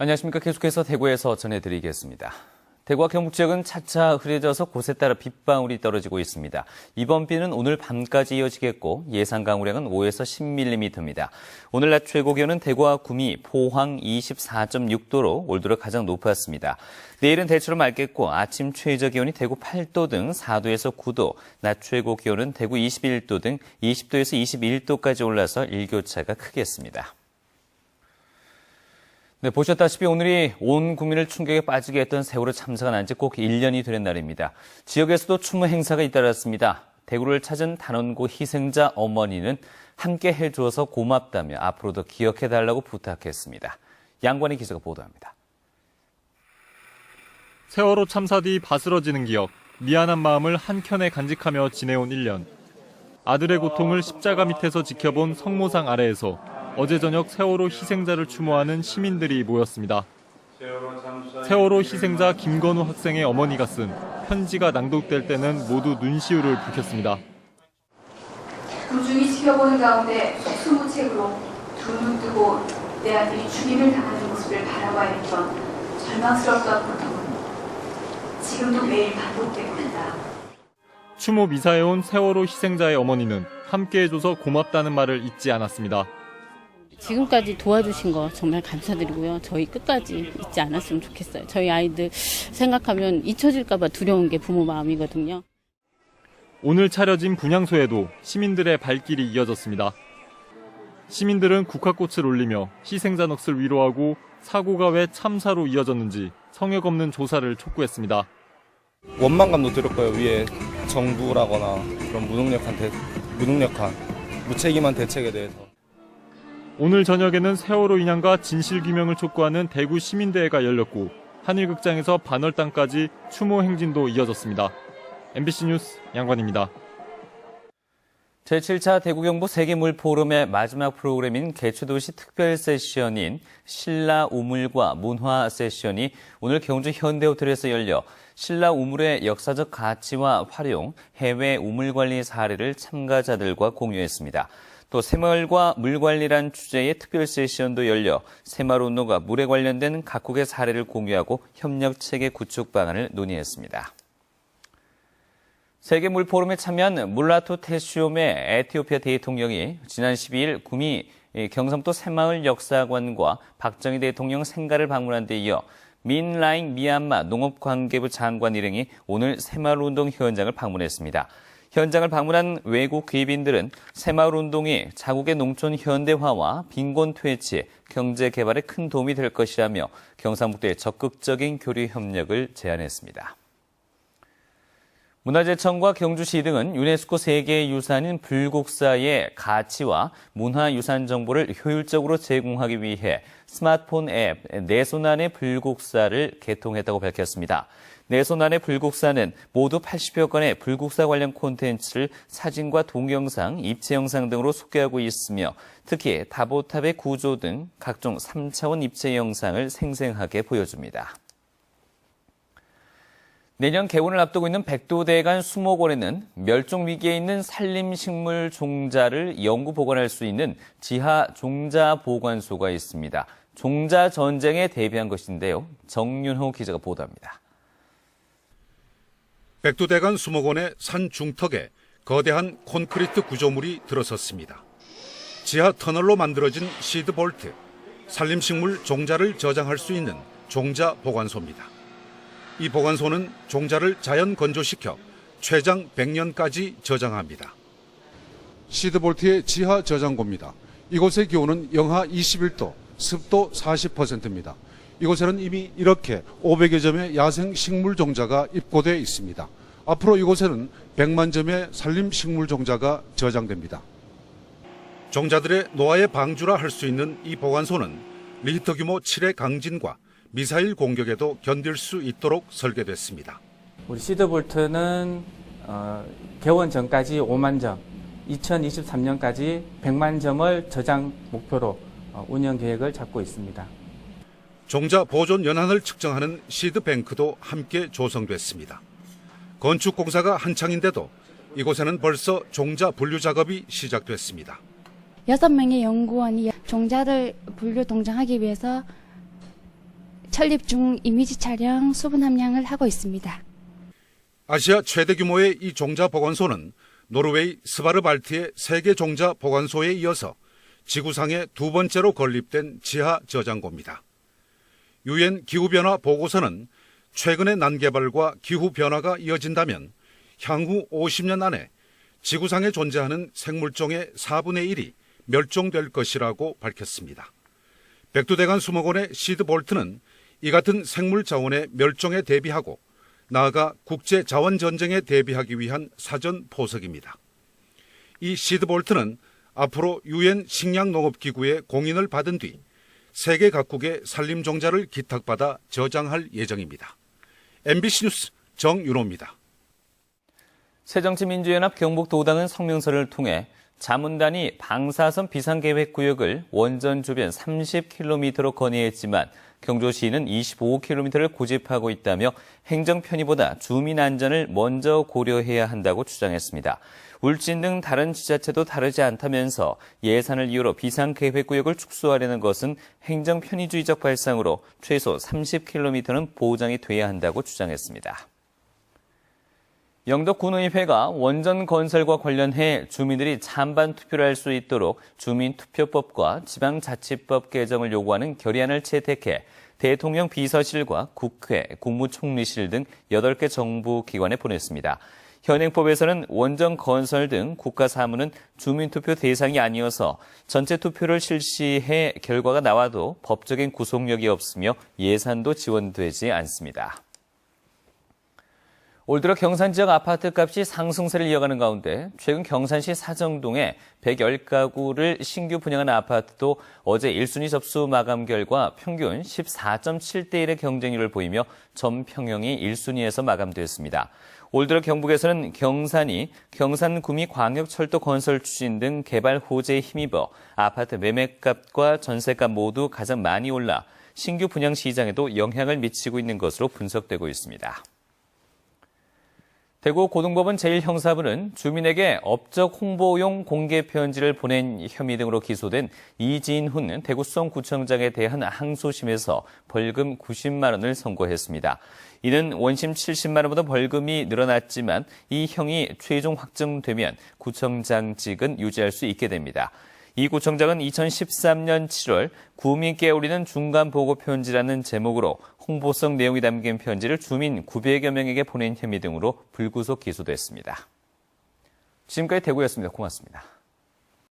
안녕하십니까. 계속해서 대구에서 전해드리겠습니다. 대구와 경북 지역은 차차 흐려져서 곳에 따라 빗방울이 떨어지고 있습니다. 이번 비는 오늘 밤까지 이어지겠고 예상 강우량은 5에서 10mm입니다. 오늘 낮 최고 기온은 대구와 구미, 포항 24.6도로 올 들어 가장 높았습니다. 내일은 대체로 맑겠고 아침 최저 기온이 대구 8도 등 4도에서 9도, 낮 최고 기온은 대구 21도 등 20도에서 21도까지 올라서 일교차가 크겠습니다. 네, 보셨다시피 오늘이 온 국민을 충격에 빠지게 했던 세월호 참사가 난 지 꼭 1년이 되는 날입니다. 지역에서도 추모 행사가 잇따랐습니다. 대구를 찾은 단원고 희생자 어머니는 함께 해주어서 고맙다며 앞으로도 기억해달라고 부탁했습니다. 양관희 기자가 보도합니다. 세월호 참사 뒤 바스러지는 기억, 미안한 마음을 한켠에 간직하며 지내온 1년. 아들의 고통을 십자가 밑에서 지켜본 성모상 아래에서 어제 저녁 세월호 희생자를 추모하는 시민들이 모였습니다. 세월호 희생자 김건우 학생의 어머니가 쓴 편지가 낭독될 때는 모두 눈시울을 붉혔습니다. 군중이 지켜보는 가운데 수무책으로 두 눈 뜨고 내 아들이 죽임을 당하는 모습을 바라봐야 했던 절망스럽던 고통은 지금도 매일 반복되고 있다. 추모 미사에 온 세월호 희생자의 어머니는 함께해줘서 고맙다는 말을 잊지 않았습니다. 지금까지 도와주신 거 정말 감사드리고요. 저희 끝까지 잊지 않았으면 좋겠어요. 저희 아이들 생각하면 잊혀질까봐 두려운 게 부모 마음이거든요. 오늘 차려진 분향소에도 시민들의 발길이 이어졌습니다. 시민들은 국화꽃을 올리며 희생자 넋을 위로하고 사고가 왜 참사로 이어졌는지 성역 없는 조사를 촉구했습니다. 원망감도 거예요. 위에 정부라거나 그런 무능력한 대, 무능력한 무책임한 대책에 대해서. 오늘 저녁에는 세월호 인양과 진실규명을 촉구하는 대구 시민대회가 열렸고 한일극장에서 반월당까지 추모 행진도 이어졌습니다. MBC 뉴스 양관입니다. 제7차 대구경북 세계물 포럼의 마지막 프로그램인 개최도시 특별 세션인 신라 우물과 문화 세션이 오늘 경주 현대호텔에서 열려 신라 우물의 역사적 가치와 활용, 해외 우물 관리 사례를 참가자들과 공유했습니다. 또 새마을과 물 관리란 주제의 특별 세션도 열려 새마을 운동과 물에 관련된 각국의 사례를 공유하고 협력 체계 구축 방안을 논의했습니다. 세계 물 포럼에 참여한 물라토 테시옴의 에티오피아 대통령이 지난 12일 구미 경상도 새마을 역사관과 박정희 대통령 생가를 방문한 데 이어 민라인 미얀마 농업관계부 장관 일행이 오늘 새마을 운동 현장을 방문했습니다. 현장을 방문한 외국 귀빈들은 새마을 운동이 자국의 농촌 현대화와 빈곤 퇴치, 경제 개발에 큰 도움이 될 것이라며 경상북도의 적극적인 교류 협력을 제안했습니다. 문화재청과 경주시 등은 유네스코 세계유산인 불국사의 가치와 문화유산 정보를 효율적으로 제공하기 위해 스마트폰 앱 내손안의 불국사를 개통했다고 밝혔습니다. 내손안의 불국사는 모두 80여 건의 불국사 관련 콘텐츠를 사진과 동영상, 입체 영상 등으로 소개하고 있으며 특히 다보탑의 구조 등 각종 3차원 입체 영상을 생생하게 보여줍니다. 내년 개원을 앞두고 있는 백도대간 수목원에는 멸종 위기에 있는 산림식물 종자를 영구 보관할 수 있는 지하 종자 보관소가 있습니다. 종자 전쟁에 대비한 것인데요. 정윤호 기자가 보도합니다. 백두대간 수목원의 산 중턱에 거대한 콘크리트 구조물이 들어섰습니다. 지하 터널로 만들어진 시드 볼트, 산림식물 종자를 저장할 수 있는 종자 보관소입니다. 이 보관소는 종자를 자연 건조시켜 최장 100년까지 저장합니다. 시드볼트의 지하 저장고입니다. 이곳의 기온은 영하 21도, 습도 40%입니다. 이곳에는 이미 이렇게 500여 점의 야생 식물 종자가 입고되어 있습니다. 앞으로 이곳에는 100만 점의 산림 식물 종자가 저장됩니다. 종자들의 노화의 방주라 할 수 있는 이 보관소는 리히터 규모 7의 강진과 미사일 공격에도 견딜 수 있도록 설계됐습니다. 우리 시드볼트는 어, 개원 전까지 5만 점, 2023년까지 100만 점을 저장 목표로 어, 운영 계획을 잡고 있습니다. 종자 보존 연한을 측정하는 시드 뱅크도 함께 조성됐습니다. 건축 공사가 한창인데도 이곳에는 벌써 종자 분류 작업이 설립 중 이미지 촬영 수분 함량을 하고 있습니다. 아시아 최대 규모의 이 종자 보관소는 노르웨이 스바르발트의 세계 종자 보관소에 이어서 지구상에 두 번째로 건립된 지하 저장고입니다. 유엔 기후변화 보고서는 최근의 난개발과 기후변화가 이어진다면 향후 50년 안에 지구상에 존재하는 생물종의 4분의 1이 멸종될 것이라고 밝혔습니다. 백두대간 수목원의 시드 볼트는 이 같은 생물 자원의 멸종에 대비하고 나아가 국제 자원 전쟁에 대비하기 위한 사전 포석입니다. 이 시드 볼트는 앞으로 유엔 식량 농업 기구의 공인을 받은 뒤 세계 각국의 산림 종자를 기탁받아 저장할 예정입니다. MBC 뉴스 정윤호입니다. 새정치민주연합 경북도당은 성명서를 통해 자문단이 방사선 비상계획 구역을 원전 주변 30km로 건의했지만 경주시는 25km를 고집하고 있다며 행정 편의보다 주민 안전을 먼저 고려해야 한다고 주장했습니다. 울진 등 다른 지자체도 다르지 않다면서 예산을 이유로 비상계획 구역을 축소하려는 것은 행정 편의주의적 발상으로 최소 30km는 보장이 돼야 한다고 주장했습니다. 영덕 군의회가 원전 건설과 관련해 주민들이 찬반 투표를 할 수 있도록 주민투표법과 지방자치법 개정을 요구하는 결의안을 채택해 대통령 비서실과 국회, 국무총리실 등 8개 정부 기관에 보냈습니다. 현행법에서는 원전 건설 등 국가 사무는 주민투표 대상이 아니어서 전체 투표를 실시해 결과가 나와도 법적인 구속력이 없으며 예산도 지원되지 않습니다. 올 들어 경산 지역 아파트 값이 상승세를 이어가는 가운데 최근 경산시 사정동에 110가구를 신규 분양한 아파트도 어제 1순위 접수 마감 결과 평균 14.7대 1의 경쟁률을 보이며 전평형이 1순위에서 마감됐습니다. 올 들어 경북에서는 경산이 경산구미 광역철도 건설 추진 등 개발 호재에 힘입어 아파트 매매값과 전세값 모두 가장 많이 올라 신규 분양 시장에도 영향을 미치고 있는 것으로 분석되고 있습니다. 대구 고등법원 제1형사부는 주민에게 업적 홍보용 공개 편지를 보낸 혐의 등으로 기소된 이진훈 대구수성구청장에 대한 항소심에서 벌금 90만 원을 선고했습니다. 이는 원심 70만 원보다 벌금이 늘어났지만 이 형이 최종 확정되면 구청장직은 유지할 수 있게 됩니다. 이 구청장은 2013년 7월 구민께 우리는 중간 보고 편지라는 제목으로 홍보성 내용이 담긴 편지를 주민 900여 명에게 보낸 혐의 등으로 불구속 기소됐습니다. 지금까지 대구였습니다. 고맙습니다.